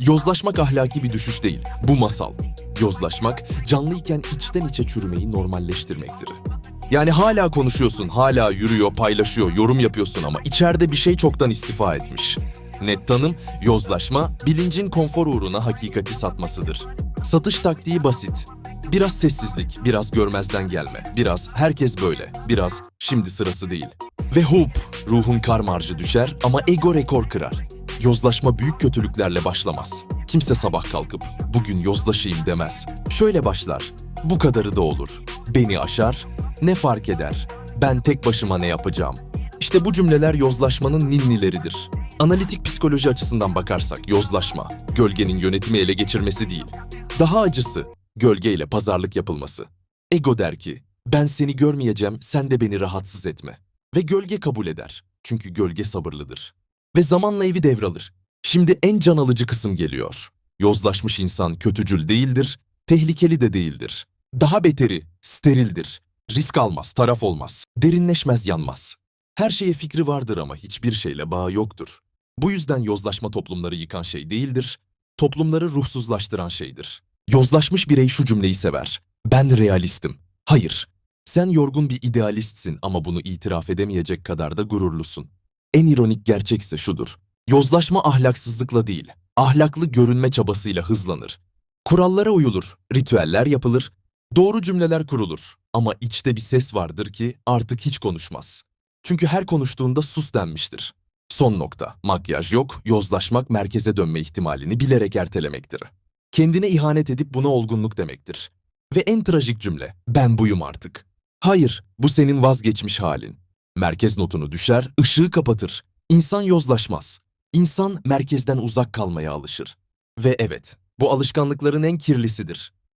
Yozlaşmak ahlaki bir düşüş değil, bu masal. Yozlaşmak, canlıyken içten içe çürümeyi normalleştirmektir. Yani hala konuşuyorsun, hala yürüyor, paylaşıyor, yorum yapıyorsun ama içeride bir şey çoktan istifa etmiş. Net tanım, yozlaşma, bilincin konfor uğruna hakikati satmasıdır. Satış taktiği basit. Biraz sessizlik, biraz görmezden gelme, biraz herkes böyle, biraz şimdi sırası değil. Ve hop, ruhun kar marjı düşer ama ego rekor kırar. Yozlaşma büyük kötülüklerle başlamaz. Kimse sabah kalkıp bugün yozlaşayım demez. Şöyle başlar. Bu kadarı da olur. Beni aşar, ne fark eder? Ben tek başıma ne yapacağım? İşte bu cümleler yozlaşmanın ninnileridir. Analitik psikoloji açısından bakarsak yozlaşma, gölgenin yönetimi ele geçirmesi değil. Daha acısı, gölgeyle pazarlık yapılması. Ego der ki, ben seni görmeyeceğim, sen de beni rahatsız etme. Ve gölge kabul eder. Çünkü gölge sabırlıdır. Ve zamanla evi devralır. Şimdi en can alıcı kısım geliyor. Yozlaşmış insan kötücül değildir, tehlikeli de değildir. Daha beteri, sterildir. Risk almaz, taraf olmaz. Derinleşmez, yanmaz. Her şeye fikri vardır ama hiçbir şeyle bağı yoktur. Bu yüzden yozlaşma toplumları yıkan şey değildir, toplumları ruhsuzlaştıran şeydir. Yozlaşmış birey şu cümleyi sever. Ben realistim. Hayır. Sen yorgun bir idealistsin ama bunu itiraf edemeyecek kadar da gururlusun. En ironik gerçekse şudur. Yozlaşma ahlaksızlıkla değil, ahlaklı görünme çabasıyla hızlanır. Kurallara uyulur, ritüeller yapılır, doğru cümleler kurulur. Ama içte bir ses vardır ki artık hiç konuşmaz. Çünkü her konuştuğunda sus denmiştir. Son nokta. Makyaj yok, yozlaşmak merkeze dönme ihtimalini bilerek ertelemektir. Kendine ihanet edip buna olgunluk demektir. Ve en trajik cümle, ben buyum artık. Hayır, bu senin vazgeçmiş halin. Merkez notunu düşer, ışığı kapatır. İnsan yozlaşmaz. İnsan merkezden uzak kalmaya alışır. Ve evet, bu alışkanlıkların en kirlisidir.